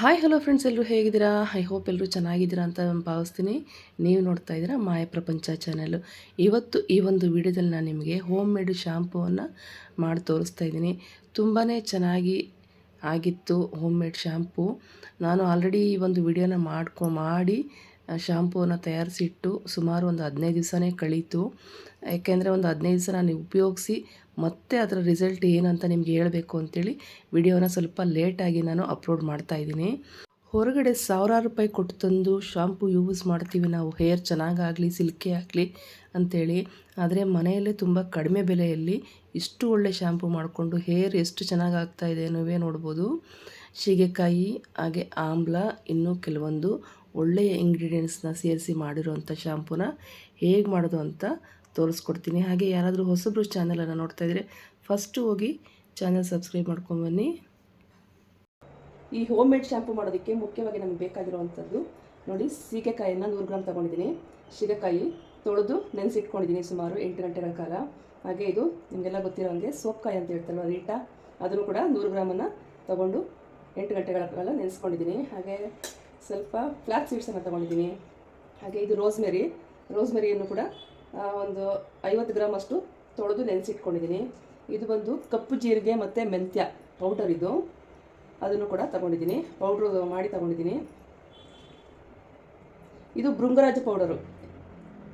Hi hello friends ಎಲ್ಲರೂ ಹೇಗಿದ್ದೀರಾ? I hope ಎಲ್ಲರೂ ಚೆನ್ನಾಗಿದ್ದೀರಾ ಅಂತ ಭಾವಿಸ್ತೀನಿ. ನೀವು ನೋಡ್ತಾ ಇದ್ದೀರಾ ಮಾಯ ಪ್ರಪಂಚ ಚಾನಲ್ಲು ಇವತ್ತು ಈ ಒಂದು ವಿಡಿಯೋದಲ್ಲಿ ನಾನು ನಿಮಗೆ ಹೋಮ್ ಮೇಡ್ ಶ್ಯಾಂಪೂವನ್ನು ಮಾಡಿ ತೋರಿಸ್ತಾ ಇದ್ದೀನಿ. ತುಂಬಾ ಚೆನ್ನಾಗಿ ಆಗಿತ್ತು ಹೋಮ್ ಮೇಡ್ ಶ್ಯಾಂಪೂ ನಾನು ಆಲ್ರೆಡಿ ಈ ಒಂದು ವಿಡಿಯೋನ ಮಾಡ್ಕೊ, ಮಾಡಿ ಶ್ಯಾಂಪೂವನ್ನು ತಯಾರಿಸಿಟ್ಟು ಸುಮಾರು ಒಂದು ಹದಿನೈದು ದಿವಸನೇ ಕಳೀತು. ಯಾಕೆಂದರೆ ಒಂದು ಹದಿನೈದು ದಿವಸ ನಾನು ಉಪಯೋಗಿಸಿ ಮತ್ತೆ ಅದರ ರಿಸಲ್ಟ್ ಏನಂತ ನಿಮ್ಗೆ ಹೇಳಬೇಕು ಅಂತೇಳಿ ವಿಡಿಯೋನ ಸ್ವಲ್ಪ ಲೇಟಾಗಿ ನಾನು ಅಪ್ಲೋಡ್ ಮಾಡ್ತಾ ಇದ್ದೀನಿ. ಹೊರಗಡೆ ಸಾವಿರಾರು ರೂಪಾಯಿ ಕೊಟ್ಟು ತಂದು ಶಾಂಪು ಯೂಸ್ ಮಾಡ್ತೀವಿ ನಾವು ಹೇರ್ ಚೆನ್ನಾಗಾಗಲಿ ಸಿಲ್ಕಿ ಆಗಲಿ ಅಂಥೇಳಿ ಆದರೆ ಮನೆಯಲ್ಲೇ ತುಂಬ ಕಡಿಮೆ ಬೆಲೆಯಲ್ಲಿ ಇಷ್ಟು ಒಳ್ಳೆ ಶಾಂಪು ಮಾಡಿಕೊಂಡು ಹೇರ್ ಎಷ್ಟು ಚೆನ್ನಾಗಿ ಆಗ್ತಾ ಇದೆ ನೀವೇ ನೋಡ್ಬೋದು. ಶೀಗೆಕಾಯಿ ಹಾಗೆ ಆಮ್ಲ, ಇನ್ನೂ ಕೆಲವೊಂದು ಒಳ್ಳೆಯ ಇಂಗ್ರೀಡಿಯೆಂಟ್ಸ್ನ ಸೇರಿಸಿ ಮಾಡಿರೋಂಥ ಶಾಂಪೂನ ಹೇಗೆ ಮಾಡೋದು ಅಂತ ತೋರಿಸ್ಕೊಡ್ತೀನಿ. ಹಾಗೆ ಯಾರಾದರೂ ಹೊಸಬ್ರು ಚಾನಲನ್ನು ನೋಡ್ತಾ ಇದ್ದರೆ ಫಸ್ಟು ಹೋಗಿ ಚಾನಲ್ ಸಬ್ಸ್ಕ್ರೈಬ್ ಮಾಡ್ಕೊಂಬನ್ನಿ ಈ ಹೋಮ್ ಮೇಡ್ ಶ್ಯಾಂಪು ಮಾಡೋದಕ್ಕೆ ಮುಖ್ಯವಾಗಿ ನಮಗೆ ಬೇಕಾಗಿರುವಂಥದ್ದು ನೋಡಿ ಸೀಗೆಕಾಯಿಯನ್ನು ನೂರು ಗ್ರಾಮ್ ತೊಗೊಂಡಿದ್ದೀನಿ. ಸೀಗೆಕಾಯಿ ತೊಳೆದು ನೆನೆಸಿಟ್ಕೊಂಡಿದ್ದೀನಿ ಸುಮಾರು ಎಂಟು ಗಂಟೆಗಳ ಕಾಲ. ಹಾಗೆ ಇದು ನಿಮಗೆಲ್ಲ ಗೊತ್ತಿರೋ ಹಾಗೆ ಸೋಪ್ಕಾಯಿ ಅಂತ ಹೇಳ್ತಾರಲ್ಲ ರೀಟಾ? ಅದನ್ನು ಕೂಡ ನೂರು ಗ್ರಾಮನ್ನು ತೊಗೊಂಡು ಎಂಟು ಗಂಟೆಗಳ ಕಾಲ ನೆನೆಸ್ಕೊಂಡಿದ್ದೀನಿ. ಹಾಗೆ ಸ್ವಲ್ಪ ಫ್ಲಾಕ್ ಸೀಡ್ಸನ್ನು ತೊಗೊಂಡಿದ್ದೀನಿ. ಹಾಗೆ ಇದು ರೋಸ್ಮೆರಿ ರೋಸ್ಮೆರಿಯನ್ನು ಕೂಡ ಒಂದು ಐವತ್ತು ಗ್ರಾಮ್ ಅಷ್ಟು ತೊಳೆದು ನೆನೆಸಿಟ್ಕೊಂಡಿದ್ದೀನಿ. ಇದು ಬಂದು ಕಪ್ಪು ಜೀರಿಗೆ ಮತ್ತು ಮೆಂತ್ಯ ಪೌಡರ್ ಇದು. ಅದನ್ನು ಕೂಡ ತಗೊಂಡಿದ್ದೀನಿ. ಪೌಡ್ರು ಮಾಡಿ ತಗೊಂಡಿದ್ದೀನಿ. ಇದು ಭೃಂಗರಾಜ ಪೌಡರು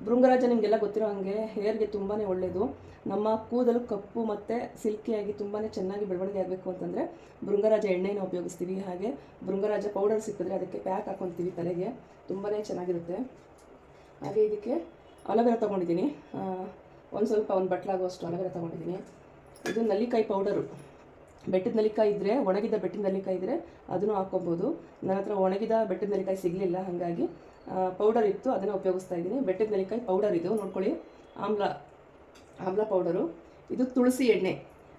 ಭೃಂಗರಾಜ ನಿಮಗೆಲ್ಲ ಗೊತ್ತಿರೋ ಹಾಗೆ ಹೇರ್ಗೆ ತುಂಬಾ ಒಳ್ಳೆಯದು ನಮ್ಮ ಕೂದಲು ಕಪ್ಪು ಮತ್ತು ಸಿಲ್ಕಿಯಾಗಿ ತುಂಬಾ ಚೆನ್ನಾಗಿ ಬೆಳವಣಿಗೆ ಆಗಬೇಕು ಅಂತಂದರೆ ಭೃಂಗರಾಜ ಎಣ್ಣೆನ ಉಪಯೋಗಿಸ್ತೀವಿ. ಹಾಗೆ ಭೃಂಗರಾಜ ಪೌಡರ್ ಸಿಕ್ಕಿದ್ರೆ ಅದಕ್ಕೆ ಪ್ಯಾಕ್ ಹಾಕ್ಕೊತೀವಿ ತಲೆಗೆ. ತುಂಬಾ ಚೆನ್ನಾಗಿರುತ್ತೆ. ಹಾಗೆ ಇದಕ್ಕೆ ಅಲೋವೆರಾ ತೊಗೊಂಡಿದ್ದೀನಿ. ಒಂದು ಸ್ವಲ್ಪ ಒಂದು ಬಟ್ಲಾಗುವಷ್ಟು ಅಲೋವೆರಾ ತೊಗೊಂಡಿದ್ದೀನಿ. ಇದು ನಲ್ಲಿಕಾಯಿ ಪೌಡರು. ಬೆಟ್ಟದ ನಲ್ಲಿಕಾಯಿ ಇದ್ದರೆ ಒಣಗಿದ ಬೆಟ್ಟಿನ ನಲ್ಲಿಕಾಯಿ ಇದ್ದರೆ ಅದನ್ನು ಹಾಕ್ಕೊಬೋದು. ನನ್ನ ಹತ್ರ ಒಣಗಿದ ಬೆಟ್ಟದ ನಲ್ಲಿಕಾಯಿ ಸಿಗಲಿಲ್ಲ, ಹಾಗಾಗಿ ಪೌಡರ್ ಇತ್ತು, ಅದನ್ನು ಉಪಯೋಗಿಸ್ತಾ ಇದ್ದೀನಿ. ಬೆಟ್ಟದ ನಲ್ಲಿಕಾಯಿ ಪೌಡರ್ ಇದು, ನೋಡ್ಕೊಳ್ಳಿ. ಆಮ್ಲ ಆಮ್ಲ ಪೌಡರು. ಇದು ತುಳಸಿ ಎಣ್ಣೆ.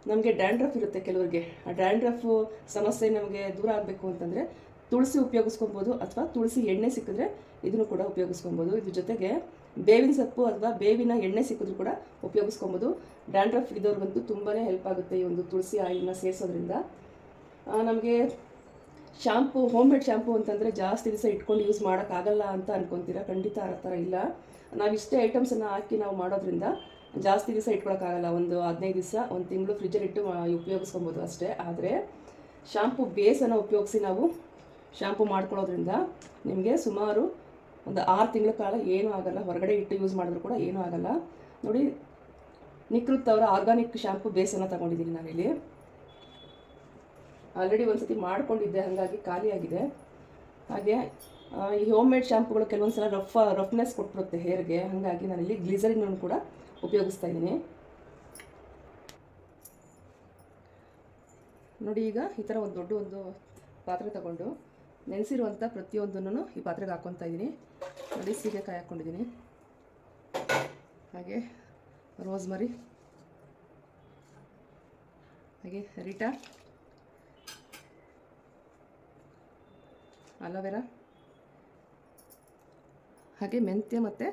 ನಮಗೆ ಡ್ಯಾಂಡ್ರಫ್ ಇರುತ್ತೆ ಕೆಲವರಿಗೆ. ಆ ಡ್ಯಾಂಡ್ರಫ್ ಸಮಸ್ಯೆ ನಮಗೆ ದೂರ ಆಗಬೇಕು ಅಂತಂದರೆ ತುಳಸಿ ಉಪಯೋಗಿಸ್ಕೊಬೋದು ಅಥವಾ ತುಳಸಿ ಎಣ್ಣೆ ಸಿಕ್ಕಿದ್ರೆ ಇದನ್ನು ಕೂಡ ಉಪಯೋಗಿಸ್ಕೊಬೋದು. ಇದ್ರ ಜೊತೆಗೆ ಬೇವಿನ ಸೊಪ್ಪು ಅಥವಾ ಬೇವಿನ ಎಣ್ಣೆ ಸಿಕ್ಕಿದ್ರು ಕೂಡ ಉಪಯೋಗಿಸ್ಕೊಬೋದು. ಡ್ಯಾಂಡ್ರಫ್ ಇದ್ದವ್ರಿಗಂತೂ ತುಂಬಾ ಹೆಲ್ಪ್ ಆಗುತ್ತೆ ಈ ಒಂದು ತುಳಸಿ ಆಯಿಲ್ನ ಸೇರಿಸೋದ್ರಿಂದ. ನಮಗೆ ಶಾಂಪು ಹೋಮ್ ಮೇಡ್ ಶಾಂಪು ಅಂತಂದರೆ ಜಾಸ್ತಿ ದಿವಸ ಇಟ್ಕೊಂಡು ಯೂಸ್ ಮಾಡೋಕ್ಕಾಗಲ್ಲ ಅಂತ ಅನ್ಕೊತೀರಾ? ಖಂಡಿತ ಆ ಥರ ಇಲ್ಲ. ನಾವು ಇಷ್ಟೇ ಐಟಮ್ಸನ್ನು ಹಾಕಿ ನಾವು ಮಾಡೋದ್ರಿಂದ ಜಾಸ್ತಿ ದಿವಸ ಇಟ್ಕೊಳಕ್ಕಾಗಲ್ಲ. ಒಂದು ಹದಿನೈದು ದಿವಸ, ಒಂದು ತಿಂಗಳು ಫ್ರಿಜ್ಜಲ್ಲಿ ಇಟ್ಟು ಉಪಯೋಗಿಸ್ಕೊಬೋದು ಅಷ್ಟೇ. ಆದರೆ ಶಾಂಪು ಬೇಸನ್ನು ಉಪಯೋಗಿಸಿ ನಾವು ಶಾಂಪು ಮಾಡ್ಕೊಳ್ಳೋದ್ರಿಂದ ನಿಮಗೆ ಸುಮಾರು ಒಂದು ಆರು ತಿಂಗಳ ಕಾಲ ಏನೂ ಆಗಲ್ಲ. ಹೊರಗಡೆ ಇಟ್ಟು ಯೂಸ್ ಮಾಡಿದ್ರು ಕೂಡ ಏನೂ ಆಗಲ್ಲ. ನೋಡಿ, ನಿಕೃತ್ ಅವರ ಆರ್ಗಾನಿಕ್ ಶ್ಯಾಂಪು ಬೇಸನ್ನು ತಗೊಂಡಿದ್ದೀನಿ ನಾನಿಲ್ಲಿ ಆಲ್ರೆಡಿ ಒಂದು ಸತಿ ಮಾಡ್ಕೊಂಡಿದ್ದೆ, ಹಾಗಾಗಿ ಖಾಲಿಯಾಗಿದೆ ಹಾಗೆ ಈ ಹೋಮ್ ಮೇಡ್ ಶಾಂಪುಗಳು ಕೆಲವೊಂದು ಸಲ ರಫ್ ರಫ್ನೆಸ್ ಕೊಟ್ಬಿಡುತ್ತೆ ಹೇರ್ಗೆ. ಹಾಗಾಗಿ ನಾನಿಲ್ಲಿ ಗ್ಲಿಸರಿನನ್ನು ಕೂಡ ಉಪಯೋಗಿಸ್ತಾ ಇದ್ದೀನಿ. ನೋಡಿ, ಈಗ ಈ ಥರ ಒಂದು ದೊಡ್ಡ ಒಂದು ಪಾತ್ರೆ ತಗೊಂಡು ನೆನೆಸಿರುವಂಥ ಪ್ರತಿಯೊಂದನ್ನು ಈ ಪಾತ್ರೆಗೆ ಹಾಕ್ಕೊತಾ ಇದ್ದೀನಿ. ನೋಡಿ ಸೀಗೆಕಾಯಿ ಹಾಕ್ಕೊಂಡಿದ್ದೀನಿ. ಹಾಗೆ ರೋಸ್ಮರಿ, ಹಾಗೆ ರಿಟಾ ಅಲೋವೆರಾ ಹಾಗೆ ಮೆಂತ್ಯ ಮತ್ತು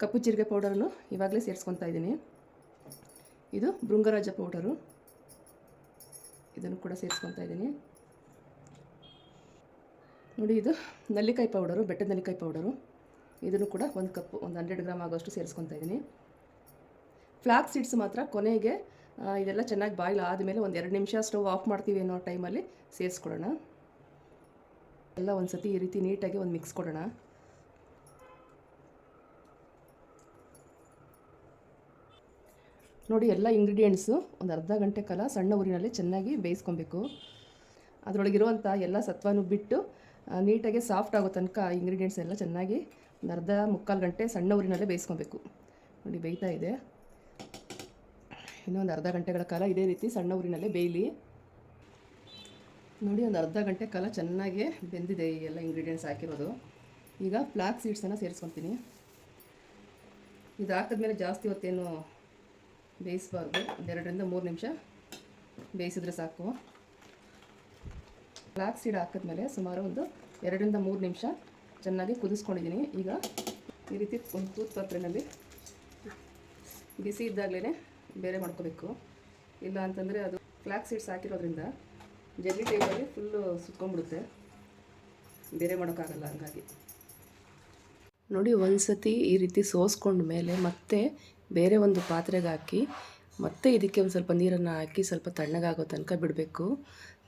ಕಪ್ಪು ಜೀರಿಗೆ ಪೌಡರನ್ನು ಇವಾಗಲೇ ಸೇರಿಸ್ಕೊತಾ ಇದ್ದೀನಿ. ಇದು ಭೃಂಗರಾಜ ಪೌಡರು. ಇದನ್ನು ಕೂಡ ಸೇರಿಸ್ಕೊತಾ ಇದ್ದೀನಿ. ನೋಡಿ ಇದು ನಲ್ಲಿಕಾಯಿ ಪೌಡರು, ಬೆಟ್ಟದ ನಲ್ಲಿಕಾಯಿ ಪೌಡರು. ಇದನ್ನು ಕೂಡ ಒಂದು ಕಪ್ ಒಂದು ಹಂಡ್ರೆಡ್ ಗ್ರಾಮ್ ಆಗೋಷ್ಟು ಸೇರಿಸ್ಕೊತಾ ಇದ್ದೀನಿ ಫ್ಲಾಕ್ ಸೀಡ್ಸ್ ಮಾತ್ರ ಕೊನೆಗೆ ಇದೆಲ್ಲ ಚೆನ್ನಾಗಿ ಬಾಯ್ಲ್ ಆದಮೇಲೆ ಒಂದು ಎರಡು ನಿಮಿಷ ಸ್ಟವ್ ಆಫ್ ಮಾಡ್ತೀವಿ ಅನ್ನೋ ಟೈಮಲ್ಲಿ ಸೇರಿಸ್ಕೊಡೋಣ. ಎಲ್ಲ ಒಂದು ಸತಿ ಈ ರೀತಿ ನೀಟಾಗಿ ಒಂದು ಮಿಕ್ಸ್ ಕೊಡೋಣ. ನೋಡಿ ಎಲ್ಲ ಇಂಗ್ರೀಡಿಯೆಂಟ್ಸು ಒಂದು ಅರ್ಧ ಗಂಟೆ ಕಾಲ ಸಣ್ಣ ಊರಿನಲ್ಲಿ ಚೆನ್ನಾಗಿ ಬೇಯಿಸ್ಕೊಬೇಕು. ಅದರೊಳಗಿರುವಂಥ ಎಲ್ಲ ಸತ್ವನೂ ಬಿಟ್ಟು ನೀಟಾಗಿ ಸಾಫ್ಟ್ ಆಗೋ ತನಕ ಇಂಗ್ರೀಡಿಯೆಂಟ್ಸ್ ಎಲ್ಲ ಚೆನ್ನಾಗಿ ಒಂದು ಅರ್ಧ ಮುಕ್ಕಾಲು ಗಂಟೆ ಸಣ್ಣ ಊರಿನಲ್ಲೇ ಬೇಯಿಸ್ಕೊಬೇಕು. ನೋಡಿ ಬೇಯ್ತಾ ಇದೆ. ಇನ್ನೊಂದು ಅರ್ಧ ಗಂಟೆಗಳ ಕಾಲ ಇದೇ ರೀತಿ ಸಣ್ಣ ಊರಿನಲ್ಲೇ ಬೇಯಲಿ. ನೋಡಿ ಒಂದು ಅರ್ಧ ಗಂಟೆ ಕಾಲ ಚೆನ್ನಾಗಿ ಬೆಂದಿದೆ ಈ ಎಲ್ಲ ಇಂಗ್ರೀಡಿಯೆಂಟ್ಸ್ ಹಾಕಿರೋದು. ಈಗ ಫ್ಲಾಕ್ ಸೀಡ್ಸನ್ನು ಸೇರಿಸ್ಕೊತೀನಿ ಇದು ಹಾಕಿದ್ಮೇಲೆ ಜಾಸ್ತಿ ಹೊತ್ತೇನು ಬೇಯಿಸಬಾರ್ದು. ಒಂದೆರಡರಿಂದ ಮೂರು ನಿಮಿಷ ಬೇಯಿಸಿದ್ರೆ ಸಾಕು. ಫ್ಲಾಕ್ ಸೀಡ್ ಹಾಕಿದ್ಮೇಲೆ ಸುಮಾರು ಒಂದು ಎರಡರಿಂದ ಮೂರು ನಿಮಿಷ ಚೆನ್ನಾಗಿ ಕುದಿಸ್ಕೊಂಡಿದ್ದೀನಿ. ಈಗ ಈ ರೀತಿ ಒಂದು ತೂತ್ ಪಾತ್ರೆಯಲ್ಲಿ ಬಿಸಿ ಇದ್ದಾಗಲೇ ಬೇರೆ ಮಾಡ್ಕೋಬೇಕು. ಇಲ್ಲ ಅಂತಂದರೆ ಅದು ಫ್ಲಾಕ್ ಸೀಡ್ಸ್ ಹಾಕಿರೋದ್ರಿಂದ ಜಲ್ಲಿ ಟೈಪಲ್ಲಿ ಫುಲ್ಲು ಸುತ್ಕೊಂಡ್ಬಿಡುತ್ತೆ. ಬೇರೆ ಮಾಡೋಕ್ಕಾಗಲ್ಲ ಹಂಗಾಗಿ. ನೋಡಿ ಒಂದು ಸತಿ ಈ ರೀತಿ ಸೋಸ್ಕೊಂಡ ಮೇಲೆ ಮತ್ತೆ ಬೇರೆ ಒಂದು ಪಾತ್ರೆಗೆ ಹಾಕಿ ಮತ್ತೆ ಇದಕ್ಕೆ ಒಂದು ಸ್ವಲ್ಪ ನೀರನ್ನು ಹಾಕಿ ಸ್ವಲ್ಪ ತಣ್ಣಗಾಗೋ ತನಕ ಬಿಡಬೇಕು.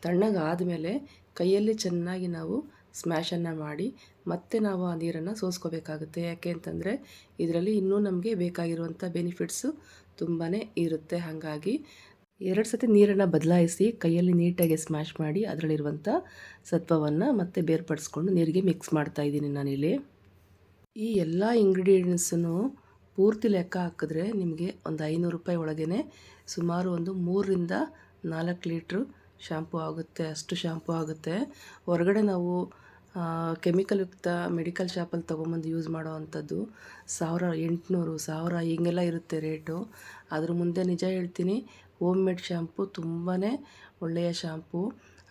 ತಣ್ಣಗಾದಮೇಲೆ ಕೈಯಲ್ಲಿ ಚೆನ್ನಾಗಿ ನಾವು ಸ್ಮ್ಯಾಷನ್ನು ಮಾಡಿ ಮತ್ತೆ ನಾವು ಆ ನೀರನ್ನು ಸೋಸ್ಕೋಬೇಕಾಗುತ್ತೆ. ಯಾಕೆ ಅಂತಂದರೆ ಇದರಲ್ಲಿ ಇನ್ನೂ ನಮಗೆ ಬೇಕಾಗಿರುವಂಥ ಬೆನಿಫಿಟ್ಸು ತುಂಬಾ ಇರುತ್ತೆ. ಹಾಗಾಗಿ ಎರಡು ಸತಿ ನೀರನ್ನು ಬದಲಾಯಿಸಿ ಕೈಯಲ್ಲಿ ನೀಟಾಗಿ ಸ್ಮ್ಯಾಶ್ ಮಾಡಿ ಅದರಲ್ಲಿರುವಂಥ ಸತ್ವವನ್ನು ಮತ್ತೆ ಬೇರ್ಪಡಿಸ್ಕೊಂಡು ನೀರಿಗೆ ಮಿಕ್ಸ್ ಮಾಡ್ತಾ ಇದ್ದೀನಿ ನಾನಿಲ್ಲಿ. ಈ ಎಲ್ಲ ಇಂಗ್ರೀಡಿಯೆಂಟ್ಸನ್ನು ಪೂರ್ತಿ ಲೆಕ್ಕ ಹಾಕಿದ್ರೆ ನಿಮಗೆ ಒಂದು ಐನೂರು ರೂಪಾಯಿ ಒಳಗೇ ಸುಮಾರು ಒಂದು ಮೂರರಿಂದ ನಾಲ್ಕು ಲೀಟ್ರು ಶಾಂಪು ಆಗುತ್ತೆ, ಅಷ್ಟು ಶ್ಯಾಂಪು ಆಗುತ್ತೆ. ಹೊರಗಡೆ ನಾವು ಕೆಮಿಕಲ್ ಯುಕ್ತ ಮೆಡಿಕಲ್ ಶಾಪಲ್ಲಿ ತೊಗೊಂಬಂದು ಯೂಸ್ ಮಾಡೋ ಅಂಥದ್ದು ಸಾವಿರ ಎಂಟುನೂರು, ಸಾವಿರ ಹಿಂಗೆಲ್ಲ ಇರುತ್ತೆ ರೇಟು. ಅದ್ರ ಮುಂದೆ ನಿಜ ಹೇಳ್ತೀನಿ, ಹೋಮ್ ಮೇಡ್ ಶ್ಯಾಂಪು ತುಂಬಾ ಒಳ್ಳೆಯ ಶ್ಯಾಂಪು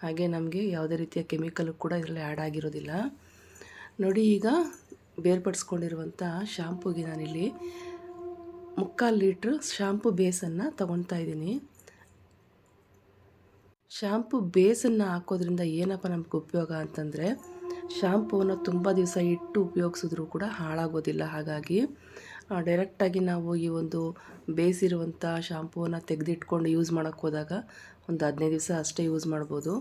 ಹಾಗೆ ನಮಗೆ ಯಾವುದೇ ರೀತಿಯ ಕೆಮಿಕಲ್ ಕೂಡ ಇದರಲ್ಲಿ ಆ್ಯಡ್ ಆಗಿರೋದಿಲ್ಲ. ನೋಡಿ ಈಗ ಬೇರ್ಪಡಿಸ್ಕೊಂಡಿರುವಂಥ ಶ್ಯಾಂಪುಗೆ ನಾನಿಲ್ಲಿ ಮುಕ್ಕಾಲು ಲೀಟ್ರ್ ಶ್ಯಾಂಪು ಬೇಸನ್ನು ತೊಗೊಳ್ತಾ ಇದ್ದೀನಿ. ಶಾಂಪು ಬೇಸನ್ನು ಹಾಕೋದ್ರಿಂದ ಏನಪ್ಪ ನಮ್ಗೆ ಉಪಯೋಗ ಅಂತಂದರೆ ಶಾಂಪೂನ ತುಂಬ ದಿವಸ ಇಟ್ಟು ಉಪಯೋಗಿಸಿದ್ರೂ ಕೂಡ ಹಾಳಾಗೋದಿಲ್ಲ. ಹಾಗಾಗಿ ಡೈರೆಕ್ಟಾಗಿ ನಾವು ಈ ಒಂದು ಬೇಯಿಸಿರುವಂಥ ಶಾಂಪೂನ ತೆಗೆದಿಟ್ಕೊಂಡು ಯೂಸ್ ಮಾಡೋಕ್ಕೆ ಹೋದಾಗ ಒಂದು ಹದಿನೈದು ದಿವಸ ಅಷ್ಟೇ ಯೂಸ್ ಮಾಡ್ಬೋದು.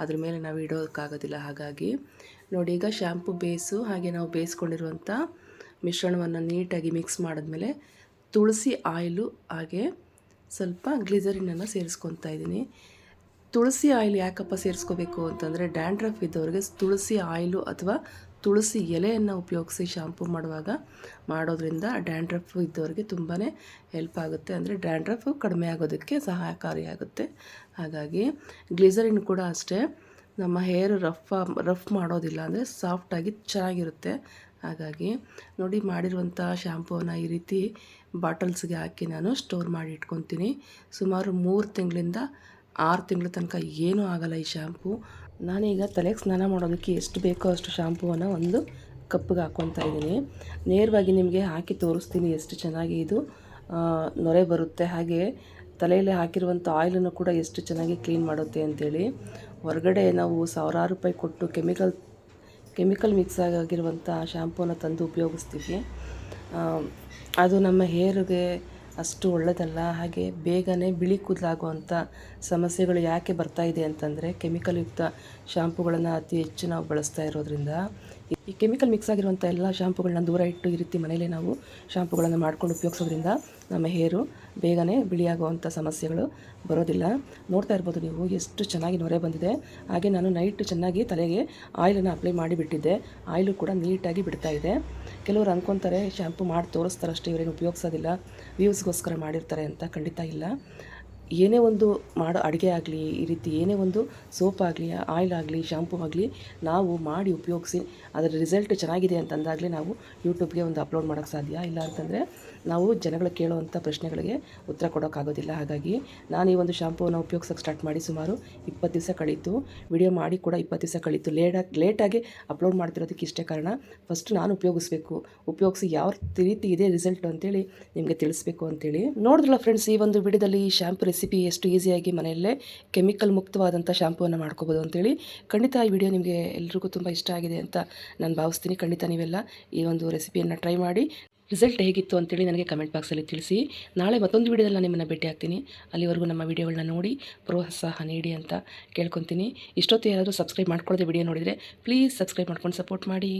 ಅದ್ರ ಮೇಲೆ ನಾವು ಇಡೋಕ್ಕಾಗೋದಿಲ್ಲ. ಹಾಗಾಗಿ, ನೋಡಿ ಈಗ ಶ್ಯಾಂಪು ಬೇಸು, ಹಾಗೆ ನಾವು ಬೇಯಿಸ್ಕೊಂಡಿರುವಂಥ ಮಿಶ್ರಣವನ್ನು ನೀಟಾಗಿ ಮಿಕ್ಸ್ ಮಾಡಿದ್ಮೇಲೆ ತುಳಸಿ ಆಯಿಲು, ಹಾಗೆ ಸ್ವಲ್ಪ ಗ್ಲಿಸರಿನನ್ನು ಸೇರಿಸ್ಕೊತಾ ಇದ್ದೀನಿ. ತುಳಸಿ ಆಯಿಲ್ ಯಾಕಪ್ಪ ಸೇರಿಸ್ಕೋಬೇಕು ಅಂತಂದರೆ ಡ್ಯಾಂಡ್ರಫ್ ಇದ್ದವ್ರಿಗೆ ತುಳಸಿ ಆಯಿಲು ಅಥವಾ ತುಳಸಿ ಎಲೆಯನ್ನು ಉಪಯೋಗಿಸಿ ಶಾಂಪು ಮಾಡುವಾಗ ಮಾಡೋದ್ರಿಂದ ಡ್ಯಾಂಡ್ರಫ್ ಇದ್ದವ್ರಿಗೆ ತುಂಬಾ ಹೆಲ್ಪ್ ಆಗುತ್ತೆ. ಅಂದರೆ ಡ್ಯಾಂಡ್ರಫ್ ಕಡಿಮೆ ಆಗೋದಕ್ಕೆ ಸಹಾಯಕಾರಿಯಾಗುತ್ತೆ ಹಾಗಾಗಿ ಗ್ಲಿಸರಿನ್ ಕೂಡ ಅಷ್ಟೇ. ನಮ್ಮ ಹೇರ್ ರಫ್ ರಫ್ ಮಾಡೋದಿಲ್ಲ ಅಂದರೆ ಸಾಫ್ಟಾಗಿ ಚೆನ್ನಾಗಿರುತ್ತೆ. ಹಾಗಾಗಿ ನೋಡಿ ಮಾಡಿರುವಂಥ ಶ್ಯಾಂಪೂನ ಈ ರೀತಿ ಬಾಟಲ್ಸ್ಗೆ ಹಾಕಿ ನಾನು ಸ್ಟೋರ್ ಮಾಡಿ ಇಟ್ಕೊತೀನಿ. ಸುಮಾರು ಮೂರು ತಿಂಗಳಿಂದ ಆರು ತಿಂಗಳ ತನಕ ಏನೂ ಆಗಲ್ಲ ಈ ಶ್ಯಾಂಪು ನಾನೀಗ ತಲೆಗೆ ಸ್ನಾನ ಮಾಡೋದಕ್ಕೆ ಎಷ್ಟು ಬೇಕೋ ಅಷ್ಟು ಶಾಂಪೂವನ್ನು ಒಂದು ಕಪ್ಪಿಗೆ ಹಾಕ್ಕೊತಾ ಇದ್ದೀನಿ. ನೇರವಾಗಿ ನಿಮಗೆ ಹಾಕಿ ತೋರಿಸ್ತೀನಿ ಎಷ್ಟು ಚೆನ್ನಾಗಿ ಇದು. ನೊರೆ ಬರುತ್ತೆ. ಹಾಗೆ ತಲೆಯಲ್ಲಿ ಹಾಕಿರುವಂಥ ಆಯಿಲನ್ನು ಕೂಡ ಎಷ್ಟು ಚೆನ್ನಾಗಿ ಕ್ಲೀನ್ ಮಾಡುತ್ತೆ ಅಂಥೇಳಿ ಹೊರಗಡೆ ನಾವು ಸಾವಿರಾರು ರೂಪಾಯಿ ಕೊಟ್ಟು ಕೆಮಿಕಲ್ ಕೆಮಿಕಲ್ ಮಿಕ್ಸ್ ಆಗಿರುವಂಥ ಶ್ಯಾಂಪೂನ ತಂದು ಉಪಯೋಗಿಸ್ತೀವಿ. ಅದು ನಮ್ಮ ಹೇರ್ಗೆ ಅಷ್ಟು ಒಳ್ಳೆಯದಲ್ಲ ಹಾಗೆ ಬೇಗನೆ ಬಿಳಿ ಕೂದಲಾಗುವಂಥ ಸಮಸ್ಯೆಗಳು ಯಾಕೆ ಬರ್ತಾ ಇದೆ ಅಂತಂದರೆ ಕೆಮಿಕಲ್ ಯುಕ್ತ ಶಾಂಪುಗಳನ್ನು ಅತಿ ಹೆಚ್ಚು ನಾವು ಬಳಸ್ತಾ ಇರೋದ್ರಿಂದ ಈ ಕೆಮಿಕಲ್ ಮಿಕ್ಸ್ ಆಗಿರುವಂಥ ಎಲ್ಲ ಶ್ಯಾಂಪುಗಳನ್ನ ದೂರ ಇಟ್ಟು ಈ ರೀತಿ ಮನೇಲೆ ನಾವು ಶ್ಯಾಂಪುಗಳನ್ನು ಮಾಡ್ಕೊಂಡು ಉಪಯೋಗಿಸೋದ್ರಿಂದ ನಮ್ಮ ಹೇರು ಬೇಗನೆ ಬಿಳಿಯಾಗುವಂಥ ಸಮಸ್ಯೆಗಳು ಬರೋದಿಲ್ಲ. ನೋಡ್ತಾ ಇರ್ಬೋದು ನೀವು ಎಷ್ಟು ಚೆನ್ನಾಗಿ ನೊರೆ ಬಂದಿದೆ. ಹಾಗೆ ನಾನು ನೈಟ್ ಚೆನ್ನಾಗಿ ತಲೆಗೆ ಆಯಿಲನ್ನು ಅಪ್ಲೈ ಮಾಡಿಬಿಟ್ಟಿದ್ದೆ. ಆಯಿಲು ಕೂಡ ನೀಟಾಗಿ ಬಿಡ್ತಾ ಇದೆ. ಕೆಲವರು ಅಂದ್ಕೊತಾರೆ ಶ್ಯಾಂಪು ಮಾಡಿ ತೋರಿಸ್ತಾರಷ್ಟೇ, ಇವರೇನು ಉಪಯೋಗಿಸೋದಿಲ್ಲ. ವ್ಯೂಸ್ಗೋಸ್ಕರ ಮಾಡಿರ್ತಾರೆ ಅಂತ ಖಂಡಿತ ಇಲ್ಲ. ಏನೇ ಒಂದು ಮಾಡೋ ಅಡುಗೆ ಆಗಲಿ, ಈ ರೀತಿ ಏನೇ ಒಂದು ಸೋಪ್ ಆಗಲಿ ಆಯಿಲ್ ಆಗಲಿ ಶಾಂಪೂ ಆಗಲಿ ನಾವು ಮಾಡಿ ಉಪಯೋಗಿಸಿ, ಅದರ ರಿಸಲ್ಟ್ ಚೆನ್ನಾಗಿದೆ ಅಂತಂದಾಗಲೇ ನಾವು ಯೂಟ್ಯೂಬ್ಗೆ ಒಂದು ಅಪ್ಲೋಡ್ ಮಾಡೋಕ್ಕೆ ಸಾಧ್ಯ ಇಲ್ಲ ಅಂತಂದರೆ ನಾವು ಜನಗಳು ಕೇಳುವಂಥ ಪ್ರಶ್ನೆಗಳಿಗೆ ಉತ್ತರ ಕೊಡೋಕ್ಕಾಗೋದಿಲ್ಲ. ಹಾಗಾಗಿ ನಾನು ಈ ಒಂದು ಶಾಂಪೂನ ಉಪಯೋಗಿಸೋಕೆ ಸ್ಟಾರ್ಟ್ ಮಾಡಿ ಸುಮಾರು ಇಪ್ಪತ್ತು ದಿವಸ ಕಳೀತು. ವಿಡಿಯೋ ಮಾಡಿ ಕೂಡ ಇಪ್ಪತ್ತು ದಿವಸ ಕಳೀತು. ಲೇಟಾಗಿ ಲೇಟಾಗಿ ಅಪ್ಲೋಡ್ ಮಾಡ್ತಿರೋದಕ್ಕೆ ಇಷ್ಟೇ ಕಾರಣ ಫಸ್ಟ್ ನಾನು ಉಪಯೋಗಿಸ್ಬೇಕು. ಉಪಯೋಗಿಸಿ ಯಾವ ರೀತಿ ಇದೆ ರಿಸಲ್ಟ್ ಅಂತೇಳಿ ನಿಮಗೆ ತಿಳಿಸ್ಬೇಕು ಅಂತೇಳಿ. ನೋಡಿದ್ರಲ್ಲ ಫ್ರೆಂಡ್ಸ್ ಈ ಒಂದು ವಿಡಿಯೋದಲ್ಲಿ ಈ ಶಾಂಪು ರೆಸಿಪಿ ಎಷ್ಟು ಈಸಿಯಾಗಿ ಮನೆಯಲ್ಲೇ ಕೆಮಿಕಲ್ ಮುಕ್ತವಾದಂಥ ಶಾಂಪೂವನ್ನು ಮಾಡ್ಕೋಬೋದು ಅಂತೇಳಿ ಖಂಡಿತ ಈ ವಿಡಿಯೋ ನಿಮಗೆ ಎಲ್ರಿಗೂ ತುಂಬ ಇಷ್ಟ ಆಗಿದೆ ಅಂತ ನಾನು ಭಾವಿಸ್ತೀನಿ. ಖಂಡಿತ ನೀವೆಲ್ಲ ಈ ಒಂದು ರೆಸಿಪಿಯನ್ನು ಟ್ರೈ ಮಾಡಿ. ರಿಸಲ್ಟ್ ಹೇಗಿತ್ತು ಅಂತೇಳಿ ನನಗೆ ಕಮೆಂಟ್ ಬಾಕ್ಸಲ್ಲಿ ತಿಳಿಸಿ. ನಾಳೆ ಮತ್ತೊಂದು ವೀಡಿಯೋದಲ್ಲಿ ನಾನು ನಿಮ್ಮನ್ನು ಭೇಟಿ ಆಗ್ತೀನಿ. ಅಲ್ಲಿವರೆಗೂ ನಮ್ಮ ವೀಡಿಯೋಗಳನ್ನ ನೋಡಿ, ಪ್ರೋತ್ಸಾಹ ನೀಡಿ ಅಂತ ಕೇಳ್ಕೊತೀನಿ. ಇಷ್ಟೊತ್ತು ಯಾರಾದರೂ ಸಬ್ಸ್ಕ್ರೈಬ್ ಮಾಡ್ಕೊಳ್ಳೋದೇ ವಿಡಿಯೋ ನೋಡಿದರೆ ಪ್ಲೀಸ್ ಸಬ್ಸ್ಕ್ರೈಬ್ ಮಾಡ್ಕೊಂಡು ಸಪೋರ್ಟ್ ಮಾಡಿ.